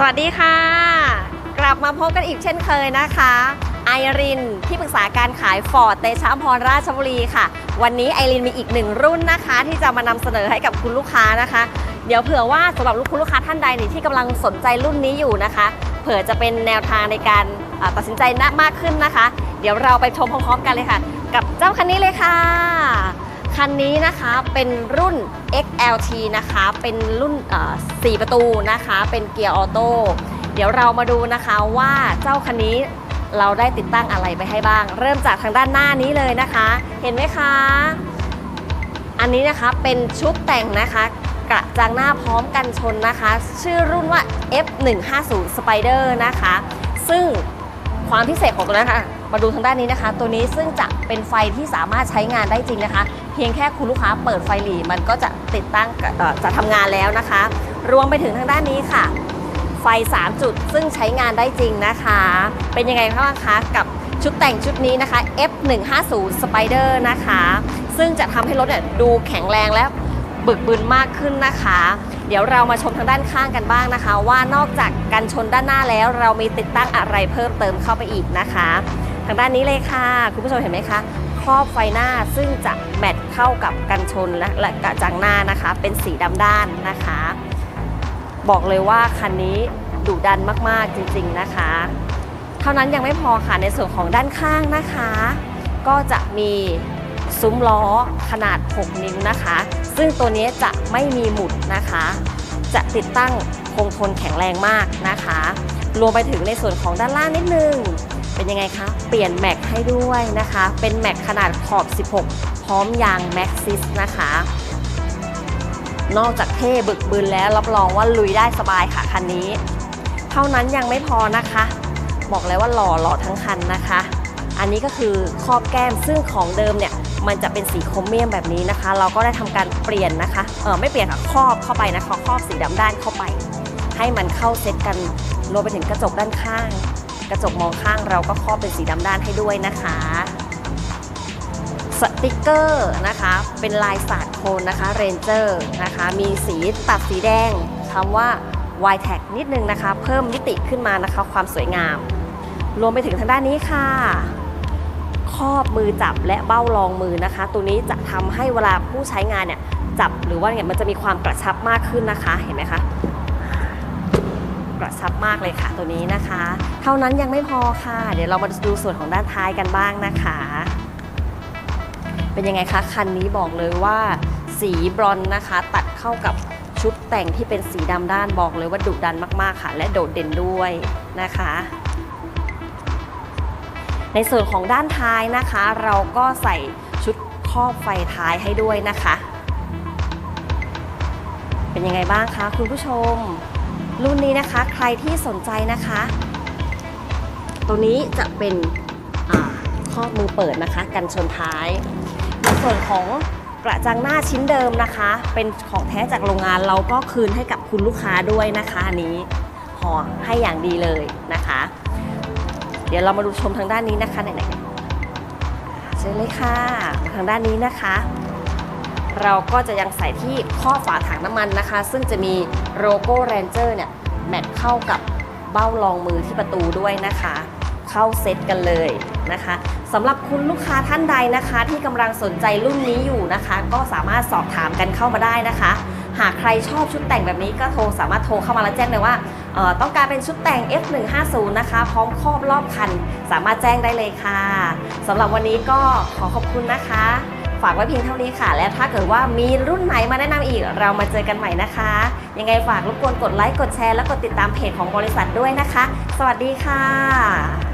สวัสดีค่ะ กลับมาพบกันอีกเช่นเคยนะคะไอรินที่ปรึกษาการขายฟอร์ดเตชะพรราชบุรีค่ะ วันนี้ไอรินมีอีกหนึ่งรุ่นนะคะ ที่จะมานำเสนอให้กับคุณลูกค้านะคะ เดี๋ยวเผื่อว่าสำหรับลูกคุณลูกค้าท่านใดที่กำลังสนใจรุ่นนี้อยู่นะคะ เผื่อจะเป็นแนวทางในการตัดสินใจนะมากขึ้นนะคะ เดี๋ยวเราไปชมพร้อมๆกันเลยค่ะ กับเจ้าคันนี้เลยค่ะคันนี้นะคะเป็นรุ่น XLT นะคะ เป็นรุ่น 4 ประตูนะคะ เป็นเกียร์ออโต้เดี๋ยวเรามาดูนะคะว่าเจ้าคันนี้เราได้ติดตั้งอะไรไปให้บ้าง เริ่มจากทางด้านหน้านี้เลยนะคะ เห็นไหมคะ อันนี้นะคะเป็นชุดแต่งนะคะกระจังหน้าพร้อมกันชนนะคะ ชื่อรุ่นว่า F150 Spider นะคะ ซึ่งความพิเศษของตัวนั้นค่ะ มาดูทางด้านนี้นะคะ ตัวนี้ซึ่งจะเป็นไฟที่สามารถใช้งานได้จริงนะคะ เพียงแค่คุณลูกค้าเปิดไฟหลีมันก็จะติดตั้งจะทำงานแล้วนะคะ รวมไปถึงทางด้านนี้ค่ะ ไฟ 3 จุดซึ่งใช้งานได้จริงนะคะ เป็นยังไงบ้างคะกับชุดแต่งชุดนี้นะคะ F150 Spider นะคะ ซึ่งจะทำให้รถเนี่ยดูแข็งแรงและบึกบึนมากขึ้นนะคะ เดี๋ยวเรามาชมทางด้านข้างกันบ้างนะคะ ว่านอกจากกันชนด้านหน้าแล้ว เรามีติดตั้งอะไรเพิ่มเติมเข้าไปอีกนะคะ ทางด้านนี้เลยค่ะ คุณผู้ชมเห็นไหมคะครอบไฟหน้าซึ่งจะแมทเข้ากับกันชนและและกระจังหน้านะคะ เป็นสีดำด้านนะคะ บอกเลยว่าคันนี้ดุดันมากๆจริงๆนะคะ เท่านั้นยังไม่พอค่ะในส่วนของด้านข้างนะคะ ก็จะมีซุ้มล้อขนาด 6 นิ้วนะคะ ซึ่งตัวนี้จะไม่มีหมุดนะคะ จะติดตั้งคงทนแข็งแรงมากนะคะ รวมไปถึงในส่วนของด้านล่างนิดนึง เป็นยังไงคะ เปลี่ยนแม็กให้ด้วยนะคะ เป็นแม็กขนาดขอบ 16 พร้อมยางแม็กซิสนะคะ นอกจากเท่บึกบึนแล้วรับรองว่าลุยได้สบายค่ะคันนี้ เท่านั้นยังไม่พอนะคะ บอกเลยว่าหล่อหล่อทั้งคันนะคะ อันนี้ก็คือครอบแก้มซึ่งของเดิมเนี่ยมันจะเป็นสีโครเมียมแบบนี้นะคะ เราก็ได้ทำการเปลี่ยนนะคะเออไม่เปลี่ยนค่ะครอบเข้าไปนะคะครอบสีดำด้านเข้าไป ให้มันเข้าเซตกันรวมไปถึงกระจกด้านข้าง กระจกมองข้างเราก็ครอบเป็นสีดำด้านให้ด้วยนะคะ สติกเกอร์นะคะ เป็นลายสาดโคนนะคะเรนเจอร์นะคะ มีสีตัดสีแดงคำว่า y t a g นิดนึงนะคะ เพิ่มมิติขึ้นมานะคะ ความสวยงาม รวมไปถึงทางด้านนี้ค่ะครอบมือจับและเบ้ารองมือนะคะ ตัวนี้จะทำให้เวลาผู้ใช้งานเนี่ยจับหรือว่าเนี่ยมันจะมีความกระชับมากขึ้นนะคะเห็นไหมคะกระชับมากเลยค่ะตัวนี้นะคะ เท่านั้นยังไม่พอค่ะ เดี๋ยวเรามาดูส่วนของด้านท้ายกันบ้างนะคะ เป็นยังไงคะ คันนี้บอกเลยว่าสีบรอนนะคะ ตัดเข้ากับชุดแต่งที่เป็นสีดำด้านบอกเลยว่าดุดันมากๆค่ะ และโดดเด่นด้วยนะคะ ในส่วนของด้านท้ายนะคะ เราก็ใส่ชุดครอบไฟท้ายให้ด้วยนะคะ เป็นยังไงบ้างคะคุณผู้ชม รุ่นนี้นะคะใครที่สนใจนะคะ ตัวนี้จะเป็นอาครอมือเปิดนะคะ กันชนท้าย ในส่วนของกระจังหน้าชิ้นเดิมนะคะ เป็นของแท้จากโรงงานเราก็คืนให้กับคุณลูกค้าด้วยนะคะอันนี้ห่อให้อย่างดีเลยนะคะ เดี๋ยวเรามาดูชมทางด้านนี้นะคะไหนๆเชิญเลยค่ะ ทางด้านนี้นะคะ เราก็จะยังใส่ที่ข้อฝาถังน้ำมันนะคะ ซึ่งจะมีโลโก้ Ranger เนี่ยแมทเข้ากับเบ้ารองมือที่ประตูด้วยนะคะ เข้าเซตกันเลยนะคะ สำหรับคุณลูกค้าท่านใดนะคะ ที่กำลังสนใจรุ่นนี้อยู่นะคะ ก็สามารถสอบถามกันเข้ามาได้นะคะ หากใครชอบชุดแต่งแบบนี้ก็โทรสามารถโทรเข้ามาแล้วแจ้งเลยว่าต้องการเป็นชุดแต่ง F150 นะคะ พร้อมครอบรอบคัน สามารถแจ้งได้เลยค่ะสำหรับวันนี้ก็ขอขอบคุณนะคะ ฝากไว้เพียงเท่านี้ค่ะ แล้วถ้าเกิดว่ามีรุ่นไหนมาแนะนำอีก เรามาเจอกันใหม่นะคะ ยังไงฝากรบกวนกดไลค์กดแชร์และกดติดตามเพจของบริษัทด้วยนะคะ สวัสดีค่ะ